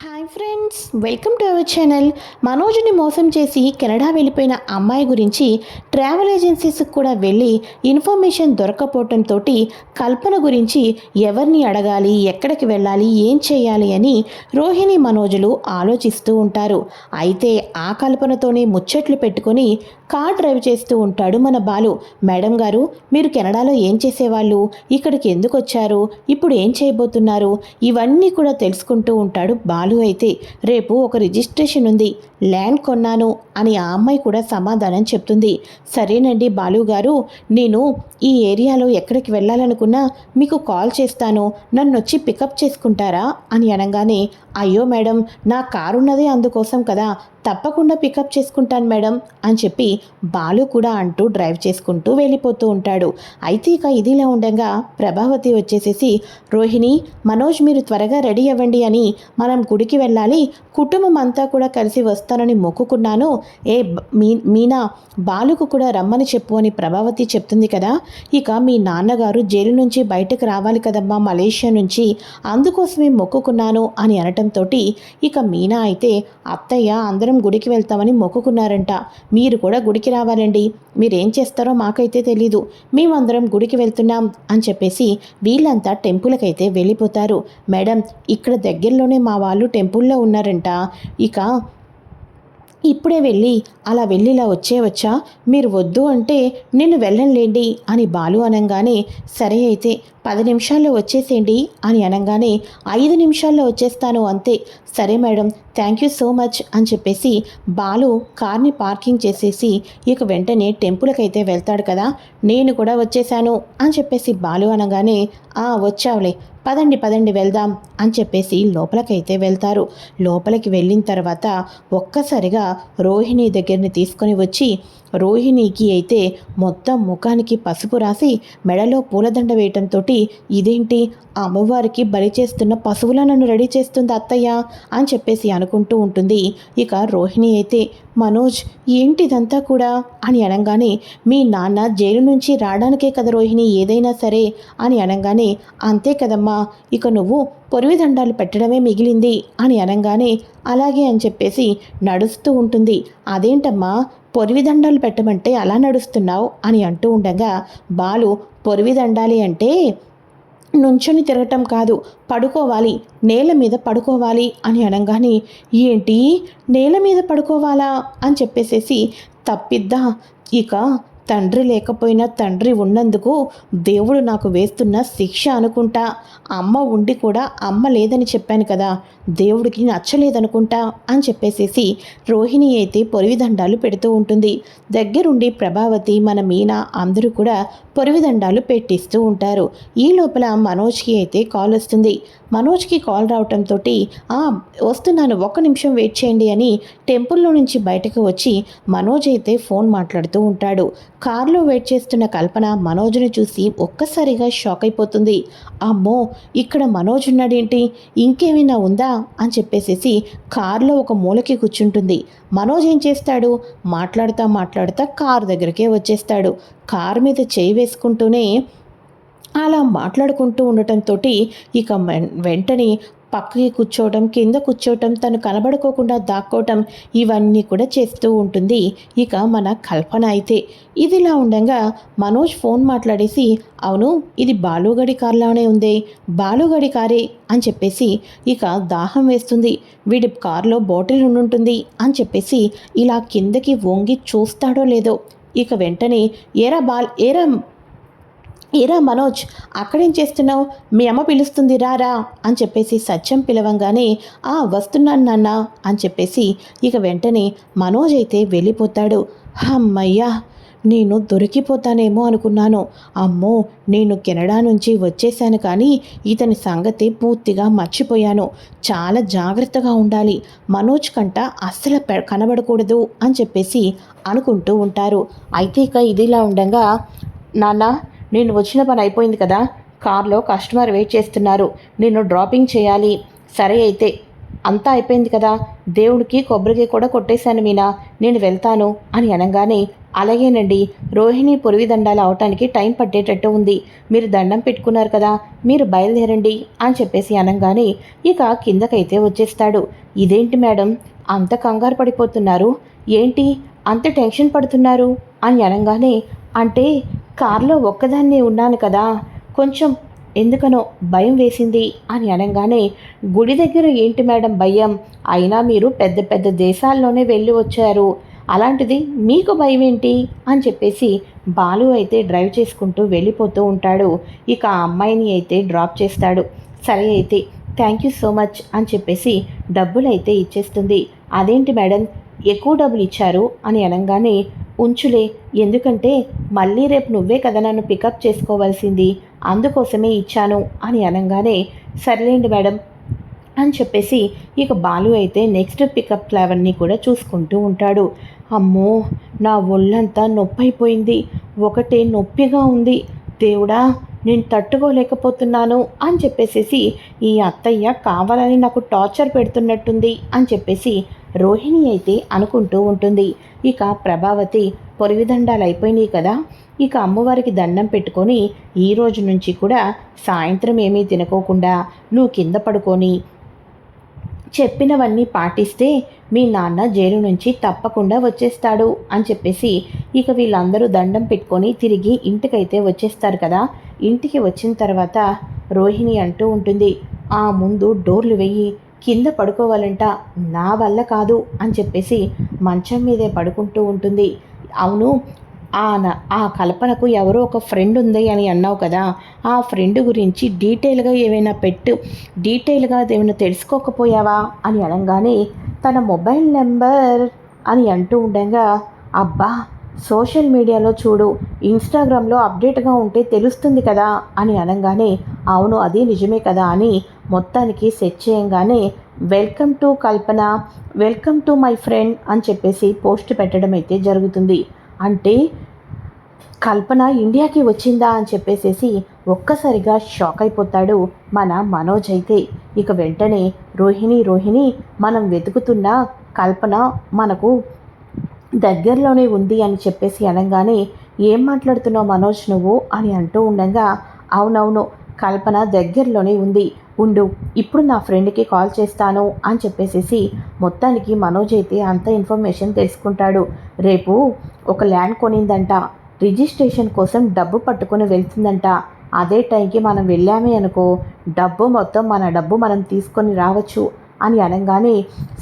Hi friends welcome to our channel మనోజ్ని మోసం చేసి Canada వెళ్ళిపోయిన అమ్మాయి గురించి ట్రావెల్ ఏజెన్సీస్కి కూడా వెళ్ళి ఇన్ఫర్మేషన్ దొరకపోవటంతో కల్పన గురించి ఎవరిని అడగాలి ఎక్కడికి వెళ్ళాలి ఏం చేయాలి అని రోహిణి మనోజులు ఆలోచిస్తూ ఉంటారు. అయితే ఆ కల్పనతోనే ముచ్చట్లు పెట్టుకొని కార్ డ్రైవ్ చేస్తూ ఉంటాడు మన బాలు. మేడం గారు మీరు కెనడాలో ఏం చేసేవాళ్ళు? ఇక్కడికి ఎందుకు వచ్చారు? ఇప్పుడు ఏం చేయబోతున్నారు? ఇవన్నీ కూడా తెలుసుకుంటూ ఉంటాడు బాలు. అయితే రేపు ఒక రిజిస్ట్రేషన్ ఉంది. ల్యాండ్ కొన్నాను అని ఆ అమ్మాయి కూడా సమాధానం చెప్తుంది. సరేనండి బాలు గారు నేను ఈ ఏరియాలో ఎక్కడికి వెళ్ళాలనుకున్నా మీకు కాల్ చేస్తాను. నన్ను వచ్చి పికప్ చేసుకుంటారా? అని అనగానే అయ్యో మేడం నా కారు ఉన్నదే అందుకోసం కదా. తప్పకుండా పికప్ చేసుకుంటాను మేడం అని చెప్పి బాలు కూడా అంటూ డ్రైవ్ చేసుకుంటూ వెళ్ళిపోతూ ఉంటాడు. అయితే ఇక ఇదిలా ఉండగా ప్రభావతి వచ్చేసేసి రోహిణి మనోజ్ మీరు త్వరగా రెడీ అవ్వండి అని మనం గుడికి వెళ్ళాలి. కుటుంబం అంతా కూడా కలిసి వస్తానని మొక్కుకున్నాను. ఏ మీ మీనా బాలుకు కూడా రమ్మని చెప్పు అని ప్రభావతి చెప్తుంది కదా. ఇక మీ నాన్నగారు జైలు నుంచి బయటకు రావాలి కదమ్మా మలేషియా నుంచి. అందుకోసమే మొక్కుకున్నాను అని అనటంతో ఇక మీనా అయితే అత్తయ్య అందరం గుడికి వెళ్తామని మొక్కుకున్నారంట. మీరు కూడా గుడికి రావాలండి. మీరేం చేస్తారో మాకైతే తెలీదు. మేమందరం గుడికి వెళ్తున్నాం అని చెప్పేసి వీళ్ళంతా టెంపుల్కైతే అయితే వెళ్ళిపోతారు. మేడం ఇక్కడ దగ్గరలోనే మా వాళ్ళు టెంపుల్లో ఉన్నారంట. ఇక ఇప్పుడే వెళ్ళి అలా వెళ్ళి ఇలా వచ్చేవచ్చా? మీరు వద్దు అంటే నేను వెళ్ళంలేండి అని బాలు అనగానే సరే అయితే పది నిమిషాల్లో వచ్చేసేయండి అని అనగానే ఐదు నిమిషాల్లో వచ్చేస్తాను అంతే. సరే madam thank you so much అని చెప్పేసి బాలు కార్ని పార్కింగ్ చేసేసి ఇక వెంటనే టెంపుల్కి అయితే వెళ్తాడు కదా నేను కూడా వచ్చేసాను అని చెప్పేసి బాలు అనగానే ఆ వచ్చావులే. పదండి పదండి వెళ్దాం అని చెప్పేసి లోపలికైతే వెళ్తారు. లోపలికి వెళ్ళిన తర్వాత ఒక్కసారిగా రోహిణి దగ్గరని తీసుకొని వచ్చి రోహిణికి అయితే మొత్తం ముఖానికి పసుపు రాసి మెడలో పూలదండ వేయటంతో ఇదేంటి? అమ్మవారికి బలి చేస్తున్న పశువుల నన్ను రెడీ చేస్తుంది అత్తయ్య అని చెప్పేసి అనుకుంటూ ఉంటుంది. ఇక రోహిణి అయితే మనోజ్ ఏంటిదంతా కూడా? అని అనగానే మీ నాన్న జైలు నుంచి రావడానికే కదా రోహిణి ఏదైనా సరే అని అనగానే అంతే కదమ్మా ఇక నువ్వు పొరివిదండాలు పెట్టడమే మిగిలింది అని అనగానే అలాగే అని చెప్పేసి నడుస్తూ ఉంటుంది. అదేంటమ్మా పొరివిదండాలు పెట్టమంటే అలా నడుస్తున్నావు? అని అంటూ ఉండగా బాలు పొరివి దండాలి అంటే నుంచొని తిరగటం కాదు. పడుకోవాలి. నేల మీద పడుకోవాలి అని అనగానే ఏంటి? నేల మీద పడుకోవాలా? అని చెప్పేసేసి తప్పిద్దా? ఇక తండ్రి లేకపోయినా తండ్రి ఉన్నందుకు దేవుడు నాకు వేస్తున్న శిక్ష అనుకుంటా. అమ్మ ఉండి కూడా అమ్మ లేదని చెప్పాను కదా దేవుడికి నచ్చలేదనుకుంటా అని చెప్పేసేసి రోహిణి అయితే పొరివిదండాలు పెడుతూ ఉంటుంది. దగ్గరుండి ప్రభావతి మన మీనా అందరూ కూడా పొరివిదండాలు పెట్టిస్తూ ఉంటారు. ఈ లోపల మనోజ్కి అయితే కాల్ వస్తుంది. మనోజ్కి కాల్ రావటంతో "ఆ, వస్తున్నాను ఒక నిమిషం వెయిట్ చేయండి అని టెంపుల్లో నుంచి బయటకు వచ్చి మనోజ్ అయితే ఫోన్ మాట్లాడుతూ ఉంటాడు. కారులో వెయిట్ చేస్తున్న కల్పన మనోజ్ని చూసి ఒక్కసారిగా షాక్ అయిపోతుంది. అమ్మో ఇక్కడ మనోజ్ ఉన్నాడేంటి? ఇంకేమైనా ఉందా? అని చెప్పేసేసి కారులో ఒక మూలకి కూర్చుంటుంది. మనోజ్ ఏం చేస్తాడు? మాట్లాడుతా మాట్లాడుతా కారు దగ్గరికే వచ్చేస్తాడు. కారు మీద చేయి వేసుకుంటూనే అలా మాట్లాడుకుంటూ ఉండటంతో ఇక వెంటనే పక్కకి కూర్చోవటం కింద కూర్చోవటం తను కనబడుకోకుండా దాక్కోవటం ఇవన్నీ కూడా చేస్తూ ఉంటుంది. ఇక మన కల్పన అయితే ఇదిలా ఉండగా మనోజ్ ఫోన్ మాట్లాడేసి అవును ఇది బాలుగడి కార్లానే ఉంది. బాలుగడి కారే అని చెప్పేసి ఇక దాహం వేస్తుంది. వీడి కారులో బాటిల్ ఉండుంటుంది అని చెప్పేసి ఇలా కిందకి వంగి చూస్తాడో లేదో ఇక వెంటనే ఏరా బాల్ ఏరా ఏరా మనోజ్ అక్కడేం చేస్తున్నావు? మీ అమ్మ పిలుస్తుంది రారా అని చెప్పేసి సత్యం పిలవంగానే ఆ వస్తున్నాను నాన్న అని చెప్పేసి ఇక వెంటనే మనోజ్ అయితే వెళ్ళిపోతాడు. అమ్మయ్యా నేను దొరికిపోతానేమో అనుకున్నాను. అమ్మో నేను కెనడా నుంచి వచ్చేసాను కానీ ఇతని సంగతి పూర్తిగా మర్చిపోయాను. చాలా జాగ్రత్తగా ఉండాలి. మనోజ్ కంట అస్సలు కనబడకూడదు అని చెప్పేసి అనుకుంటూ ఉంటారు. అయితే ఇక ఇదిలా ఉండగా నాన్న నేను వచ్చిన పని అయిపోయింది కదా? కార్లో కస్టమర్ వెయిట్ చేస్తున్నారు. నేను డ్రాపింగ్ చేయాలి. సరే అయితే అంతా అయిపోయింది కదా? దేవుడికి కొబ్బరికి కూడా కొట్టేశాను మీనా. నేను వెళ్తాను అని అనగానే అలాగేనండి. రోహిణి పొరివి దండాలు అవటానికి టైం పట్టేటట్టు ఉంది. మీరు దండం పెట్టుకున్నారు కదా? మీరు బయలుదేరండి అని చెప్పేసి అనగానే ఇక కిందకైతే వచ్చేస్తాడు. ఇదేంటి మేడం? అంత కంగారు పడిపోతున్నారు. ఏంటి? అంత టెన్షన్ పడుతున్నారు? అని అనగానే అంటే కారులో ఒక్కదాన్నే ఉన్నాను కదా కొంచెం ఎందుకనో భయం వేసింది అని అనగానే గుడి దగ్గర ఏంటి మేడం భయం? అయినా మీరు పెద్ద పెద్ద దేశాల్లోనే వెళ్ళి వచ్చారు. అలాంటిది మీకు భయం ఏంటి అని చెప్పేసి బాలు అయితే డ్రైవ్ చేసుకుంటూ వెళ్ళిపోతూ ఉంటాడు. ఇక ఆ అమ్మాయిని అయితే డ్రాప్ చేస్తాడు. సరే అయితే థ్యాంక్ యూ సో మచ్ అని చెప్పేసి డబ్బులు అయితే ఇచ్చేస్తుంది. అదేంటి మేడం? ఎక్కువ డబ్బులు ఇచ్చారు అని అనగానే ఉంచులే ఎందుకంటే మళ్ళీ రేపు నువ్వే కదా నన్ను పికప్ చేసుకోవాల్సింది. అందుకోసమే ఇచ్చాను అని అనగానే సర్లేండి మేడం అని చెప్పేసి ఇక బాలు అయితే నెక్స్ట్ పికప్ ఫ్లేవర్ని కూడా చూసుకుంటూ ఉంటాడు. అమ్మో నా ఒళ్ళంతా నొప్పి అయిపోయింది ఒకటే నొప్పిగా ఉంది. దేవుడా నేను తట్టుకోలేకపోతున్నాను అని చెప్పేసేసి ఈ అత్తయ్య కావాలని నాకు టార్చర్ పెడుతున్నట్టుంది అని చెప్పేసి రోహిణి అయితే అనుకుంటూ ఉంటుంది. ఇక ప్రభావతి పొరివిదండాలు అయిపోయినాయి కదా. ఇక అమ్మవారికి దండం పెట్టుకొని ఈ రోజు నుంచి కూడా సాయంత్రం ఏమీ తినకోకుండా నువ్వు కింద పడుకొని చెప్పినవన్నీ పాటిస్తే మీ నాన్న జైలు నుంచి తప్పకుండా వచ్చేస్తాడు అని చెప్పేసి ఇక వీళ్ళందరూ దండం పెట్టుకొని తిరిగి ఇంటికైతే వచ్చేస్తారు కదా. ఇంటికి వచ్చిన తర్వాత రోహిణి అంటూ ఉంటుంది ఆ ముందు డోర్లు వెయ్యి కింద పడుకోవాలంట. నా వల్ల కాదు అని చెప్పేసి మంచం మీదే పడుకుంటూ ఉంటుంది. అవును ఆ ఆ కల్పనకు ఎవరో ఒక ఫ్రెండ్ ఉంది అని అన్నావు కదా. ఆ ఫ్రెండ్ గురించి డీటెయిల్గా ఏమైనా పెట్టు. డీటెయిల్గా ఏమైనా తెలుసుకోకపోయావా అని అనగానే తన మొబైల్ నెంబర్ అని అంటూ ఉండగా అబ్బా సోషల్ మీడియాలో చూడు ఇన్స్టాగ్రామ్లో అప్డేట్గా ఉంటే తెలుస్తుంది కదా అని అనగానే అవును అది నిజమే కదా అని మొత్తానికి సెట్ చేయంగానే welcome to Kalpana welcome to my friend అని చెప్పేసి పోస్ట్ పెట్టడం అయితే జరుగుతుంది. అంటే కల్పన ఇండియాకి వచ్చిందా అని చెప్పేసేసి ఒక్కసారిగా షాక్ అయిపోతాడు మన మనోజ్ అయితే. ఇక వెంటనే రోహిణి రోహిణి మనం వెతుకుతున్న కల్పన మనకు దగ్గరలోనే ఉంది అని చెప్పేసి అనగానే ఏం మాట్లాడుతున్నావు మనోజ్ నువ్వు? అని అంటూ ఉండగా అవునవును కల్పన దగ్గరలోనే ఉంది. ఉండు ఇప్పుడు నా ఫ్రెండ్కి కాల్ చేస్తాను అని చెప్పేసేసి మొత్తానికి మనోజ్ అయితే అంత ఇన్ఫర్మేషన్ తెలుసుకుంటాడు. రేపు ఒక ల్యాండ్ కొనిందంట. రిజిస్ట్రేషన్ కోసం డబ్బు పట్టుకొని వెళ్తుందంట. అదే టైంకి మనం వెళ్ళామే అనుకో డబ్బు మొత్తం మన డబ్బు మనం తీసుకొని రావచ్చు అని అనగానే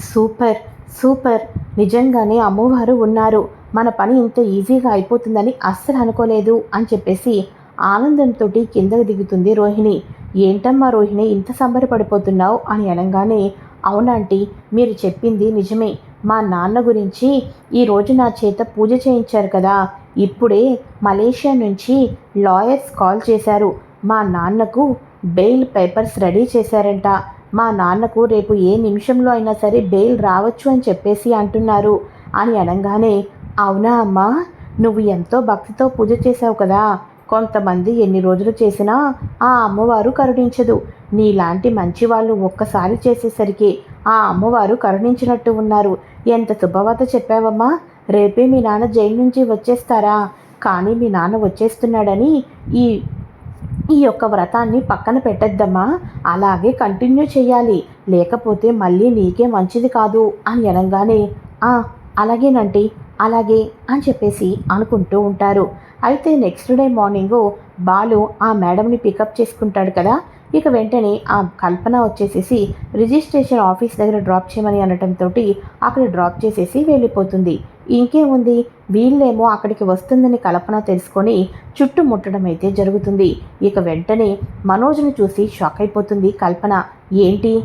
సూపర్! సూపర్. నిజంగానే అమ్మవారు ఉన్నారు. మన పని ఇంత ఈజీగా అయిపోతుందని అస్సలు అనుకోలేదు అని చెప్పేసి ఆనందంతో కిందకు దిగుతుంది రోహిణి. ఏంటమ్మా రోహిణి ఇంత సంబరపడిపోతున్నావు? అని అనగానే అవునాంటీ మీరు చెప్పింది నిజమే. మా నాన్న గురించి ఈరోజు నా చేత పూజ చేయించారు కదా. ఇప్పుడే మలేషియా నుంచి లాయర్స్ కాల్ చేశారు. మా నాన్నకు బెయిల్ పేపర్స్ రెడీ చేశారంట. మా నాన్నకు రేపు ఏ నిమిషంలో అయినా సరే బెయిల్ రావచ్చు అని చెప్పేసి అంటున్నారు. అని అనగానే అవునా అమ్మా నువ్వు ఎంతో భక్తితో పూజ చేసావు కదా. కొంతమంది ఎన్ని రోజులు చేసినా ఆ అమ్మవారు కరుణించదు. నీలాంటి మంచి వాళ్ళు ఒక్కసారి చేసేసరికి ఆ అమ్మవారు కరుణించినట్టు ఉన్నారు. ఎంత శుభవార్త చెప్పావమ్మా. రేపే మీ నాన్న జైలు నుంచి వచ్చేస్తారా? కానీ మీ నాన్న వచ్చేస్తున్నాడని ఈ ఈ యొక్క వ్రతాన్ని పక్కన పెట్టద్దమ్మా. అలాగే కంటిన్యూ చేయాలి. లేకపోతే మళ్ళీ నీకే మంచిది కాదు అని అనగానే అలాగేనండి అలాగే అని చెప్పేసి అనుకుంటూ ఉంటారు. అయితే నెక్స్ట్ డే మార్నింగు బాలు ఆ మేడంని పికప్ చేసుకుంటాడు కదా. ఇక వెంటనే ఆ కల్పన వచ్చేసేసి రిజిస్ట్రేషన్ ఆఫీస్ దగ్గర డ్రాప్ చేయమని అనటంతో అక్కడ డ్రాప్ చేసేసి వెళ్ళిపోతుంది. ఇంకేముంది? వీళ్ళేమో అక్కడికి వస్తుందని కల్పన తెలుసుకొని చుట్టుముట్టడం అయితే జరుగుతుంది. ఇక వెంటనే మనోజ్ని చూసి షాక్ అయిపోతుంది కల్పన. ఏంటి?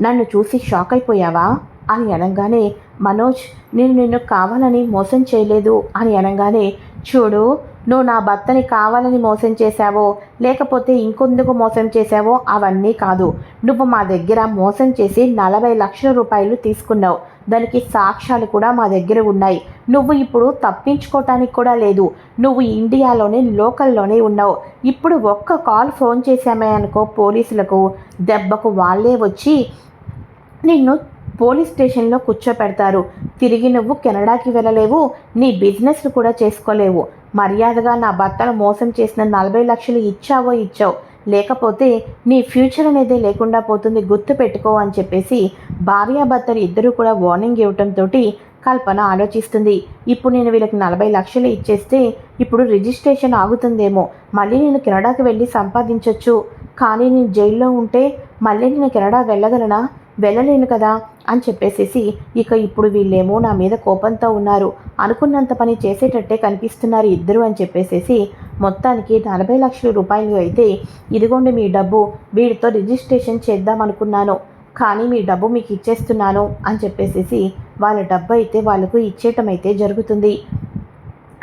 నన్ను చూసి షాక్ అయిపోయావా? అని అనగానే మనోజ్ నేను నిన్ను కావాలని మోసం చేయలేదు అని అనగానే చూడు నువ్వు నా భర్తని కావాలని మోసం చేశావో లేకపోతే ఇంకొందుకు మోసం చేశావో అవన్నీ కాదు. నువ్వు మా దగ్గర మోసం చేసి నలభై లక్షల రూపాయలు తీసుకున్నావు. దానికి సాక్ష్యాలు కూడా మా దగ్గర ఉన్నాయి. నువ్వు ఇప్పుడు తప్పించుకోవటానికి కూడా లేదు. నువ్వు ఇండియాలోనే లోకల్లోనే ఉన్నావు. ఇప్పుడు ఒక్క కాల్ ఫోన్ చేశామే అనుకో పోలీసులకు దెబ్బకు వాళ్ళే వచ్చి నిన్ను పోలీస్ స్టేషన్లో కూర్చోపెడతారు. తిరిగి నువ్వు కెనడాకి వెళ్ళలేవు. నీ బిజినెస్లు కూడా చేసుకోలేవు. మర్యాదగా నా భర్తను మోసం చేసిన నలభై లక్షలు ఇచ్చావో ఇచ్చావు. లేకపోతే నీ ఫ్యూచర్ అనేది లేకుండా పోతుంది గుర్తు పెట్టుకో అని చెప్పేసి భార్యాభర్తలు ఇద్దరూ కూడా వార్నింగ్ ఇవ్వటంతో కల్పన ఆలోచిస్తుంది. ఇప్పుడు నేను వీళ్ళకి నలభై లక్షలు ఇచ్చేస్తే ఇప్పుడు రిజిస్ట్రేషన్ ఆగుతుందేమో. మళ్ళీ నేను కెనడాకి వెళ్ళి సంపాదించవచ్చు కానీ నేను జైల్లో ఉంటే మళ్ళీ నేను కెనడా వెళ్ళగలనా? వెళ్ళలేను కదా. అని చెప్పేసేసి ఇక ఇప్పుడు వీళ్ళేమో నా మీద కోపంతో ఉన్నారు. అనుకున్నంత పని చేసేటట్టే కనిపిస్తున్నారు ఇద్దరు అని చెప్పేసేసి మొత్తానికి నలభై లక్షల రూపాయలు అయితే ఇదిగోండి మీ డబ్బు వీడితో రిజిస్ట్రేషన్ చేద్దాం అనుకున్నాను. కానీ మీ డబ్బు మీకు ఇచ్చేస్తున్నాను అని చెప్పేసేసి వాళ్ళ డబ్బు అయితే వాళ్ళకు ఇచ్చేయటం అయితే జరుగుతుంది.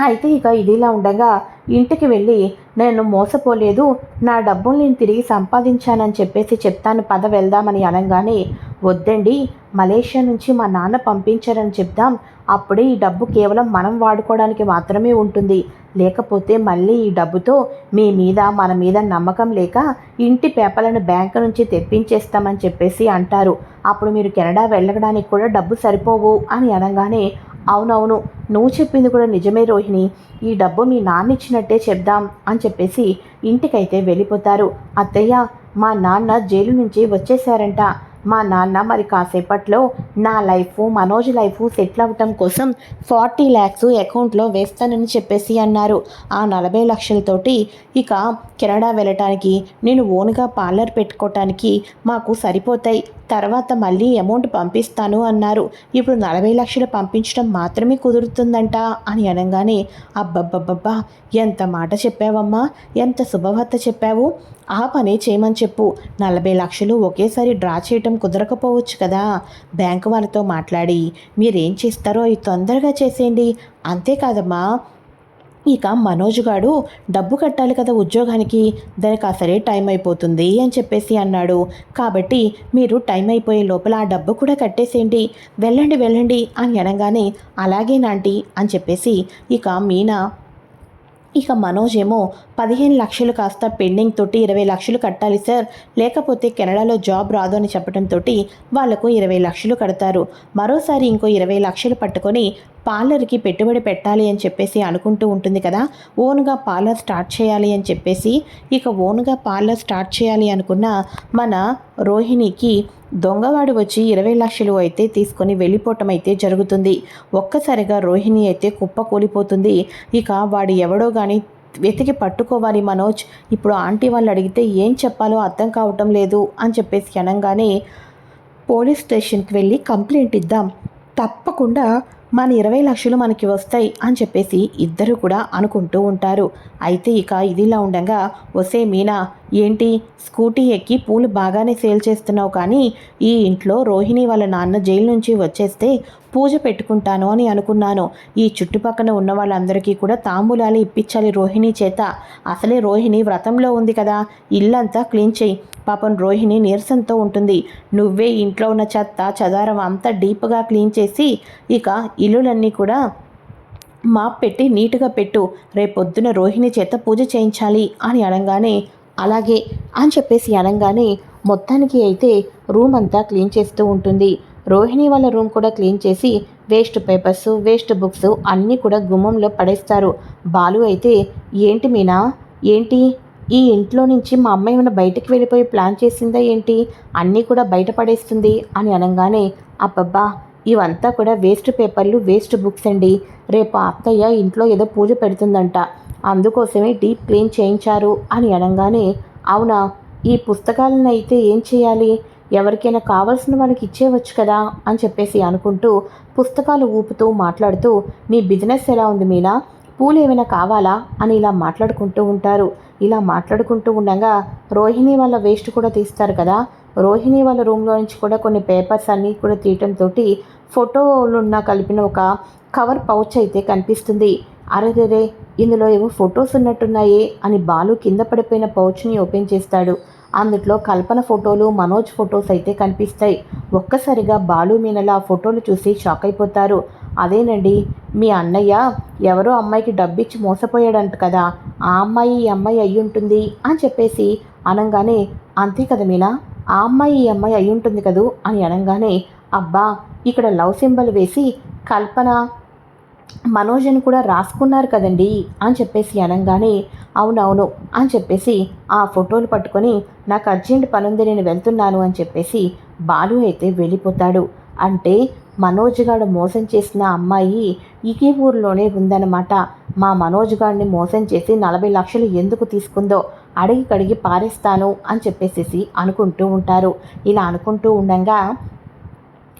అయితే ఇక ఇదిలా ఉండగా ఇంటికి వెళ్ళి నేను మోసపోలేదు. నా డబ్బులు నేను తిరిగి సంపాదించానని చెప్పేసి చెప్తాను. పద వెళ్దామని అనగానే వద్దండి. మలేషియా నుంచి మా నాన్న పంపించారని చెప్దాం. అప్పుడే ఈ డబ్బు కేవలం మనం వాడుకోవడానికి మాత్రమే ఉంటుంది. లేకపోతే మళ్ళీ ఈ డబ్బుతో మీ మీద మన మీద నమ్మకం లేక ఇంటి పేపర్లను బ్యాంకు నుంచి తెప్పించేస్తామని చెప్పేసి అంటారు. అప్పుడు మీరు కెనడా వెళ్ళడానికి కూడా డబ్బు సరిపోవు అని అనగానే అవునవును నువ్వు చెప్పింది కూడా నిజమే రోహిణి. ఈ డబ్బు మీ నాన్న ఇచ్చినట్టే చెప్దాం అని చెప్పేసి ఇంటికైతే వెళ్ళిపోతారు. అత్తయ్య మా నాన్న జైలు నుంచి వచ్చేసారంట మా నాన్న మరి కాసేపట్లో నా లైఫ్ మనోజ్ లైఫ్ సెటిల్ అవ్వటం కోసం ఫార్టీ ల్యాక్స్ అకౌంట్లో వేస్తానని చెప్పేసి అన్నారు. ఆ నలభై లక్షలతోటి ఇక కెనడా వెళ్ళటానికి నేను ఓన్గా పార్లర్ పెట్టుకోవటానికి మాకు సరిపోతాయి. తర్వాత మళ్ళీ అమౌంట్ పంపిస్తాను అన్నారు. ఇప్పుడు నలభై లక్షలు పంపించడం మాత్రమే కుదురుతుందంట అని అనగానే అబ్బబ్బబ్బబ్బా ఎంత మాట చెప్పావమ్మా ఎంత శుభవార్త చెప్పావు? ఆ పనే చేయమని చెప్పు. నలభై లక్షలు ఒకేసారి డ్రా చేయటం కుదరకపోవచ్చు కదా. బ్యాంకు వాళ్ళతో మాట్లాడి మీరేం చేస్తారో అవి తొందరగా చేసేయండి. అంతేకాదమ్మా. ఇక మనోజ్ గాడు డబ్బు కట్టాలి కదా ఉద్యోగానికి దానికి అసలే టైం అయిపోతుంది అని చెప్పేసి అన్నాడు. కాబట్టి మీరు టైం అయిపోయే లోపల ఆ డబ్బు కూడా కట్టేసేయండి. వెళ్ళండి వెళ్ళండి అని అనగానే అలాగే నాంటి అని చెప్పేసి ఇక మీనా ఇక మనోజ్ ఏమో పదిహేను లక్షలు కాస్త పెండింగ్ తోటి ఇరవై లక్షలు కట్టాలి సార్. లేకపోతే కెనడాలో జాబ్ రాదు అని చెప్పడంతో వాళ్ళకు ఇరవై లక్షలు కడతారు. మరోసారి ఇంకో ఇరవై లక్షలు పట్టుకొని పార్లర్కి పెట్టుబడి పెట్టాలి అని చెప్పేసి అనుకుంటూ ఉంటుంది కదా. ఓన్గా పార్లర్ స్టార్ట్ చేయాలి అని చెప్పేసి ఇక ఓన్గా పార్లర్ స్టార్ట్ చేయాలి అనుకున్న మన రోహిణికి దొంగవాడు వచ్చి ఇరవై లక్షలు అయితే తీసుకొని వెళ్ళిపోవటం అయితే జరుగుతుంది. ఒక్కసారిగా రోహిణి అయితే కుప్ప కూలిపోతుంది. ఇక వాడు ఎవడో కానీ వెతికి పట్టుకోవాలి మనోజ్. ఇప్పుడు ఆంటీ వాళ్ళు అడిగితే ఏం చెప్పాలో అర్థం కావటం లేదు అని చెప్పేసి అనగానే పోలీస్ స్టేషన్కి వెళ్ళి కంప్లైంట్ ఇద్దాం. తప్పకుండా మన ఇరవై లక్షలు మనకి వస్తాయి అని చెప్పేసి ఇద్దరు కూడా అనుకుంటూ ఉంటారు. అయితే ఇక ఇదిలా ఉండగా వసే మీనా ఏంటి? స్కూటీ ఎక్కి పూలు బాగానే సేల్ చేస్తున్నావు కానీ ఈ ఇంట్లో రోహిణి వాళ్ళ నాన్న జైలు నుంచి వచ్చేస్తే పూజ పెట్టుకుంటాను అని అనుకున్నాను. ఈ చుట్టుపక్కల ఉన్న వాళ్ళందరికీ కూడా తాంబూలాలు ఇప్పించాలి రోహిణి చేత. అసలే రోహిణి వ్రతంలో ఉంది కదా. ఇల్లంతా క్లీన్ చేయి. పాపం రోహిణి నీరసంతో ఉంటుంది. నువ్వే ఇంట్లో ఉన్న చెత్త చదారం అంతా డీప్గా క్లీన్ చేసి ఇక ఇల్లులన్నీ కూడా మాప్ పెట్టి నీట్గా పెట్టు. రేపొద్దున రోహిణి చేత పూజ చేయించాలి అని అనగానే అలాగే అని చెప్పేసి అనగానే మొత్తానికి అయితే రూమ్ అంతా క్లీన్ చేస్తూ ఉంటుంది. రోహిణి వాళ్ళ రూమ్ కూడా క్లీన్ చేసి వేస్ట్ పేపర్స్ వేస్ట్ బుక్స్ అన్నీ కూడా గుమ్మంలో పడేస్తారు. బాలు అయితే ఏంటి మీనా? ఏంటి? ఈ ఇంట్లో నుంచి మా అమ్మ ఏమైనా బయటికి వెళ్ళిపోయి ప్లాన్ చేసిందా ఏంటి? అన్నీ కూడా బయట పడేస్తుంది అని అనగానే అబ్బబ్బా! ఇవంతా కూడా వేస్ట్ పేపర్లు వేస్ట్ బుక్స్ అండి. రేపు అత్తయ్య ఇంట్లో ఏదో పూజ పెడుతుందంట. అందుకోసమే డీప్ క్లీన్ చేయించారు అని అనగానే అవునా? ఈ పుస్తకాలను అయితే ఏం చేయాలి? ఎవరికైనా కావాల్సిన వాళ్ళకి ఇచ్చేవచ్చు కదా అని చెప్పేసి అనుకుంటూ పుస్తకాలు ఊపుతూ మాట్లాడుతూ నీ బిజినెస్ ఎలా ఉంది మీనా? పూలు ఏమైనా కావాలా? అని ఇలా మాట్లాడుకుంటూ ఉంటారు. ఇలా మాట్లాడుకుంటూ ఉండగా రోహిణి వాళ్ళ వేస్ట్ కూడా తీస్తారు కదా. రోహిణి వాళ్ళ రూమ్లో నుంచి కూడా కొన్ని పేపర్స్ అన్నీ కూడా తీయటంతో ఫోటోలున్న కలిపిన ఒక కవర్ పౌచ్ అయితే కనిపిస్తుంది. అరెరెరే ఇందులో ఏవో ఫొటోస్ ఉన్నట్టున్నాయే అని బాలు కింద పడిపోయిన పౌచ్ని ఓపెన్ చేస్తాడు. అందులో కల్పన ఫోటోలు మనోజ్ ఫొటోస్ అయితే కనిపిస్తాయి. ఒక్కసారిగా బాలు మీనల ఆ ఫోటోలు చూసి షాక్ అయిపోతారు. అదేనండి మీ అన్నయ్య ఎవరో అమ్మాయికి డబ్బిచ్చి మోసపోయాడంట కదా ఆ అమ్మాయి ఈ అమ్మాయి అయి ఉంటుంది అని చెప్పేసి అనగానే అంతే కదా మీనా ఆ అమ్మాయి ఈ అమ్మాయి అయి ఉంటుంది కదూ అని అనగానే అబ్బా ఇక్కడ లవ్ సింబల్ వేసి కల్పన మనోజన్ కూడా రాసుకున్నారు కదండి అని చెప్పేసి అనగానే అవునవును అని చెప్పేసి ఆ ఫోటోలు పట్టుకొని నాకు అర్జెంట్ పనుంది నేను వెళ్తున్నాను అని చెప్పేసి బాలు అయితే వెళ్ళిపోతాడు. అంటే మనోజ్ గారు మోసం చేసిన అమ్మాయి ఇకే ఊర్లోనే ఉందన్నమాట. మా మనోజ్ గారిని మోసం చేసి నలభై లక్షలు ఎందుకు తీసుకుందో అడిగి కడిగి పారేస్తాను అని చెప్పేసి అనుకుంటూ ఉంటారు. ఇలా అనుకుంటూ ఉండగా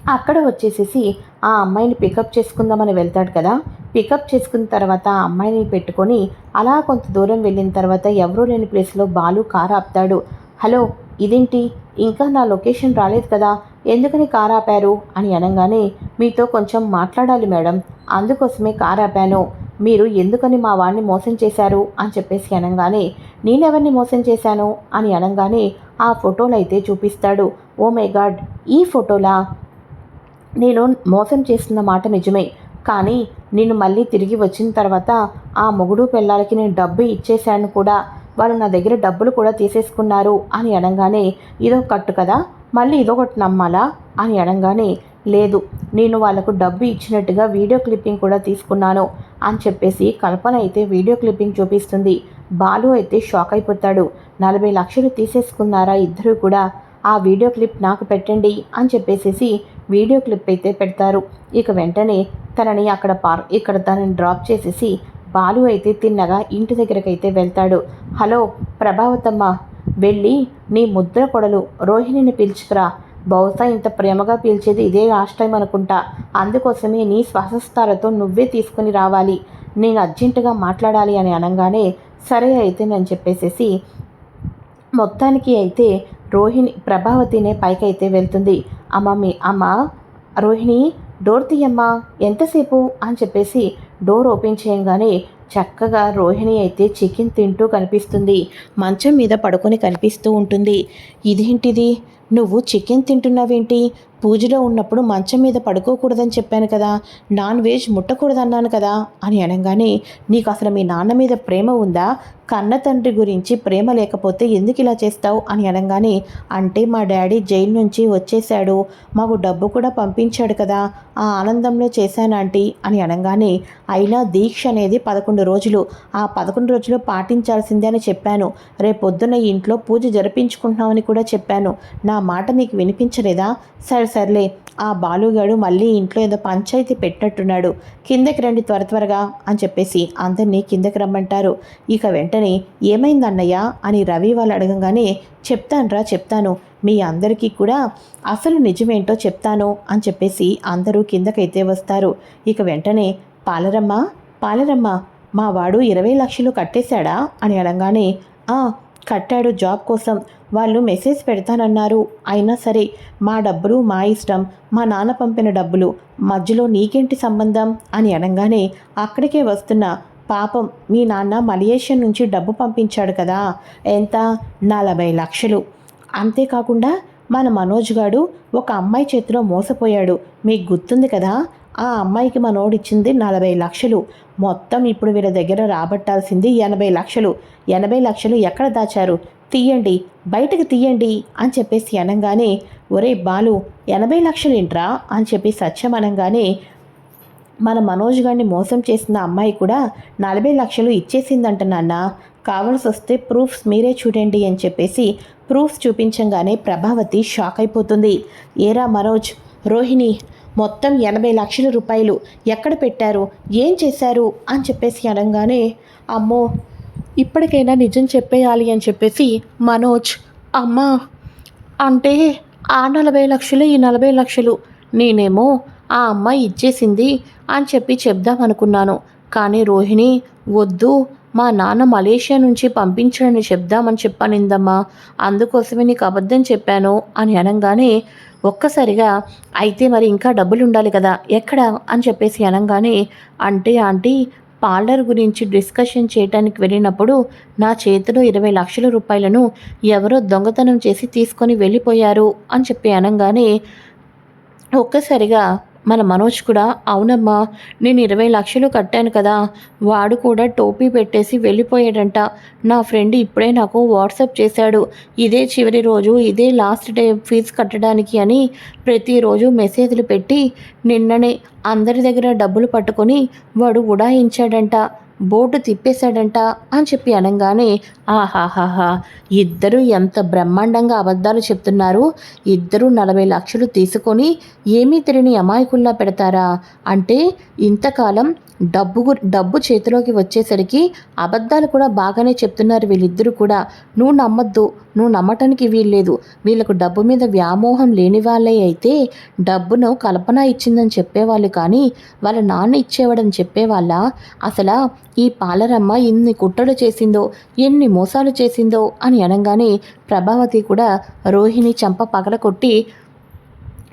అక్కడ వచ్చేసేసి ఆ అమ్మాయిని పికప్ చేసుకుందామని వెళ్తాడు కదా. పికప్ చేసుకున్న తర్వాత ఆ అమ్మాయిని పెట్టుకొని అలా కొంత దూరం వెళ్ళిన తర్వాత ఎవరూ లేని ప్లేస్లో బాలు కారు ఆపుతాడు. హలో ఇదేంటి? ఇంకా నా లొకేషన్ రాలేదు కదా. ఎందుకని కారు ఆపారు? అని అనగానే మీతో కొంచెం మాట్లాడాలి మేడం. అందుకోసమే కారు ఆపాను. మీరు ఎందుకని మా వాడిని మోసం చేశారు? అని చెప్పేసి అనగానే నేనెవరిని మోసం చేశాను? అని అనగానే ఆ ఫోటోలు అయితే చూపిస్తాడు. Oh my god! ఈ ఫోటోలా? నేను మోసం చేస్తున్న మాట నిజమే. కానీ నేను మళ్ళీ తిరిగి వచ్చిన తర్వాత ఆ మొగుడు పిల్లలకి నేను డబ్బు ఇచ్చేశాను కూడా. వాళ్ళు నా దగ్గర డబ్బులు కూడా తీసేసుకున్నారు అని అనగానే ఇదో కట్టు కదా మళ్ళీ ఇదొకటి నమ్మాలా? అని అనగానే లేదు నేను వాళ్ళకు డబ్బు ఇచ్చినట్టుగా వీడియో క్లిప్పింగ్ కూడా తీసుకున్నాను. అని చెప్పేసి కల్పన అయితే వీడియో క్లిప్పింగ్ చూపిస్తుంది. బాలు అయితే షాక్ అయిపోతాడు. నలభై లక్షలు తీసేసుకున్నారా ఇద్దరు కూడా. ఆ వీడియో క్లిప్ నాకు పెట్టండి అని చెప్పేసేసి వీడియో క్లిప్ అయితే పెడతారు. ఇక వెంటనే తనని అక్కడ పార్ ఇక్కడ తనని డ్రాప్ చేసేసి బాలు అయితే తిన్నగా ఇంటి దగ్గరకు అయితే వెళ్తాడు. హలో ప్రభావతమ్మ వెళ్ళి నీ ముద్ర కొడలు రోహిణిని పిలుచుకురా. బహుశా ఇంత ప్రేమగా పిలిచేది ఇదే లాస్ట్ టైం అనుకుంటా. అందుకోసమే నీ శ్వాసస్థాలతో నువ్వే తీసుకుని రావాలి. నేను అర్జెంటుగా మాట్లాడాలి అని అనగానే సరే అయితే నేను చెప్పేసేసి మొత్తానికి అయితే రోహిణి ప్రభావతినే పైకైతే వెళ్తుంది. అమ్మ మీ అమ్మ రోహిణి డోర్ తీయమ్మా ఎంతసేపు? అని చెప్పేసి డోర్ ఓపెన్ చేయగానే చక్కగా రోహిణి అయితే చికెన్ తింటూ కనిపిస్తుంది. మంచం మీద పడుకొని కనిపిస్తూ ఉంటుంది. ఇదేంటిది? నువ్వు చికెన్ తింటున్నావేంటి? పూజలో ఉన్నప్పుడు మంచం మీద పడుకోకూడదని చెప్పాను కదా నాన్ వెజ్ ముట్టకూడదన్నాను కదా అని అనగానే నీకు అసలు మీ నాన్న మీద ప్రేమ ఉందా? కన్న తండ్రి గురించి ప్రేమ లేకపోతే ఎందుకు ఇలా చేస్తావు? అని అనగానే అంటే మా డాడీ జైలు నుంచి వచ్చేశాడు మాకు డబ్బు కూడా పంపించాడు కదా ఆ ఆనందంలో చేశాను ఆంటీ అని అనగానే అయినా దీక్ష అనేది పదకొండు రోజులు ఆ పదకొండు రోజులు పాటించాల్సిందే అని చెప్పాను. రేపొద్దున ఇంట్లో పూజ జరిపించుకుంటున్నామని కూడా చెప్పాను. నా మాట నీకు వినిపించలేదా? సరే సర్లే. ఆ బాలుగాడు మళ్ళీ ఇంట్లో ఏదో పంచాయతీ పెట్టినట్టున్నాడు. కిందకి రండి త్వర త్వరగా అని చెప్పేసి అందరినీ కిందకి రమ్మంటారు. ఇక వెంటనే ఏమైందన్నయ్యా అని రవి వాళ్ళు అడగంగానే చెప్తానురా చెప్తాను. మీ అందరికీ కూడా అసలు నిజమేంటో చెప్తాను అని చెప్పేసి అందరూ కిందకైతే వస్తారు. ఇక వెంటనే పాలరమ్మ పాలరమ్మ మా వాడు ఇరవై లక్షలు కట్టేశాడా అని అనగానే "ఆ, కట్టాడు జాబ్ కోసం. వాళ్ళు మెసేజ్ పెడతానన్నారు. అయినా సరే మా డబ్బులు మా ఇష్టం మా నాన్న పంపిన డబ్బులు మధ్యలో నీకేంటి సంబంధం? అని అనగానే అక్కడికే వస్తున్న పాపం మీ నాన్న మలేషియా నుంచి డబ్బు పంపించాడు కదా ఎంత? నలభై లక్షలు. అంతేకాకుండా మన మనోజ్ గాడు ఒక అమ్మాయి చేతిలో మోసపోయాడు. మీకు గుర్తుంది కదా ఆ అమ్మాయికి మనోడిచ్చింది నలభై లక్షలు. మొత్తం ఇప్పుడు వీళ్ళ దగ్గర రాబట్టాల్సింది ఎనభై లక్షలు. ఎనభై లక్షలు ఎక్కడ దాచారు? తీయండి బయటకు తీయండి అని చెప్పేసి అనగానే ఒరే బాలు ఎనభై లక్షలేంట్రా? అని చెప్పి సత్యం అనగానే మన మనోజ్ గారిని మోసం చేసిన అమ్మాయి కూడా నలభై లక్షలు ఇచ్చేసిందంట నాన్న. కావలసి వస్తే ప్రూఫ్స్ మీరే చూడండి అని చెప్పేసి ప్రూఫ్స్ చూపించగానే ప్రభావతి షాక్ అయిపోతుంది. ఏరా మనోజ్ రోహిణి మొత్తం ఎనభై లక్షల రూపాయలు ఎక్కడ పెట్టారు? ఏం చేశారు? అని చెప్పేసి అనగానే అమ్మో ఇప్పటికైనా నిజం చెప్పేయాలి అని చెప్పేసి మనోజ్ అమ్మా అంటే ఆ నలభై లక్షలు ఈ నలభై లక్షలు నేనేమో ఆ అమ్మాయి ఇచ్చేసింది అని చెప్పి చెప్దాం అనుకున్నాను. కానీ రోహిణి వద్దు మా నాన్న మలేషియా నుంచి పంపించడని చెప్దామని చెప్పానిందమ్మా. అందుకోసమే నీకు అబద్ధం చెప్పాను అని అనగానే ఒక్కసారిగా అయితే మరి ఇంకా డబ్బులు ఉండాలి కదా ఎక్కడ? అని చెప్పేసి అనగానే అంటే ఆంటీ పార్లర్ గురించి డిస్కషన్ చేయడానికి వెళ్ళినప్పుడు నా చేతిలో ఇరవై లక్షల రూపాయలను ఎవరో దొంగతనం చేసి తీసుకొని వెళ్ళిపోయారు అని చెప్పి అనగానే ఒక్కసారిగా మన మనోజ్ కూడా అవునమ్మా నేను ఇరవై లక్షలు కట్టాను కదా వాడు కూడా టోపీ పెట్టేసి వెళ్ళిపోయాడంట. నా ఫ్రెండ్ ఇప్పుడే నాకు వాట్సాప్ చేశాడు. ఇదే చివరి రోజు ఇదే లాస్ట్ డే ఫీజు కట్టడానికి అని ప్రతిరోజు మెసేజ్లు పెట్టి నిన్ననే అందరి దగ్గర డబ్బులు పట్టుకొని వాడు ఉడాయించాడంట. బోటు తిప్పేశాడంట అని చెప్పి అనగానే ఆహాహాహా ఇద్దరు ఎంత బ్రహ్మాండంగా అబద్ధాలు చెప్తున్నారు. ఇద్దరు నలభై లక్షలు తీసుకొని ఏమీ తెలియని అమాయకుల్లా పెడతారా? అంటే ఇంతకాలం డబ్బు గు- డబ్బు చేతిలోకి వచ్చేసరికి అబద్ధాలు కూడా బాగానే చెప్తున్నారు వీళ్ళిద్దరూ కూడా. నువ్వు నమ్మద్దు నువ్వు నమ్మటానికి వీల్లేదు. వీళ్ళకు డబ్బు మీద వ్యామోహం లేని వాళ్ళే అయితే డబ్బును కల్పన ఇచ్చిందని చెప్పేవాళ్ళు కానీ వాళ్ళ నాన్న ఇచ్చేవాడని చెప్పేవాళ్ళ? అసలు ఈ పాలరమ్మ ఇన్ని కుట్రలు చేసిందో ఎన్ని మోసాలు చేసిందో అని అనగానే ప్రభావతి కూడా రోహిణి చంప పగలకొట్టి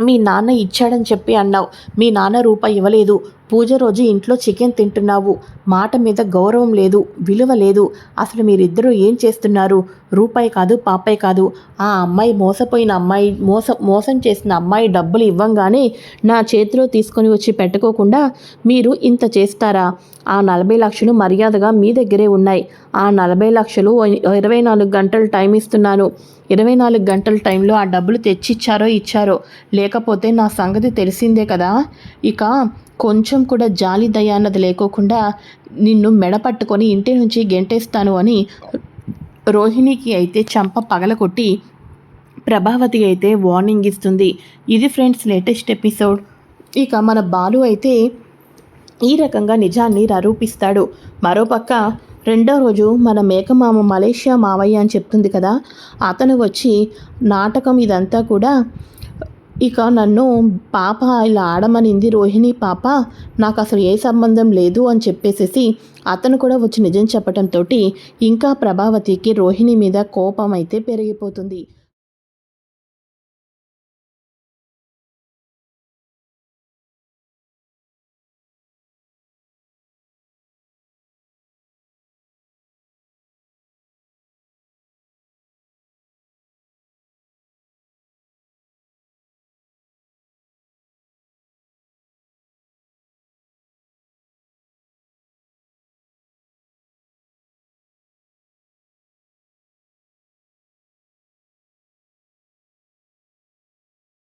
మీ నాన్న ఇచ్చాడని చెప్పి అన్నావు. మీ నాన్న రూపాయి ఇవ్వలేదు. పూజ రోజు ఇంట్లో చికెన్ తింటున్నావు. మాట మీద గౌరవం లేదు విలువ లేదు. అసలు మీరిద్దరూ ఏం చేస్తున్నారు? రూపాయి కాదు పాపాయి కాదు. ఆ అమ్మాయి మోసపోయిన అమ్మాయి మోస మోసం చేసిన అమ్మాయి డబ్బులు ఇవ్వంగానే నా చేతిలో తీసుకొని వచ్చి పెట్టుకోకుండా మీరు ఇంత చేస్తారా? ఆ నలభై లక్షలు మర్యాదగా మీ దగ్గరే ఉన్నాయి. ఆ నలభై లక్షలు ఇరవై నాలుగు గంటలు టైం ఇస్తున్నాను. ఇరవై నాలుగు గంటల టైంలో ఆ డబ్బులు తెచ్చిచ్చారో ఇచ్చారో? లేకపోతే నా సంగతి తెలిసిందే కదా? ఇక కొంచెం కూడా జాలి దయ అన్నది లేకోకుండా నిన్ను మెడ పట్టుకొని ఇంటి నుంచి గెంటేస్తాను అని రోహిణికి అయితే చంప పగలకొట్టి ప్రభావతి అయితే వార్నింగ్ ఇస్తుంది. ఇది ఫ్రెండ్స్ లేటెస్ట్ ఎపిసోడ్. ఇక మన బాలు అయితే ఈ రకంగా నిజాన్ని రూపిస్తాడు మరోపక్క రెండో రోజు మన మేకమామ మలేషియా మావయ్య అని చెప్తుంది కదా అతను వచ్చి నాటకం ఇదంతా కూడా ఇక నన్ను పాప ఇలా ఆడమనింది రోహిణి పాప నాకు అసలు ఏ సంబంధం లేదు అని చెప్పేసేసి అతను కూడా వచ్చి నిజం చెప్పడంతో ఇంకా ప్రభావతికి రోహిణి మీద కోపం అయితే పెరిగిపోతుంది.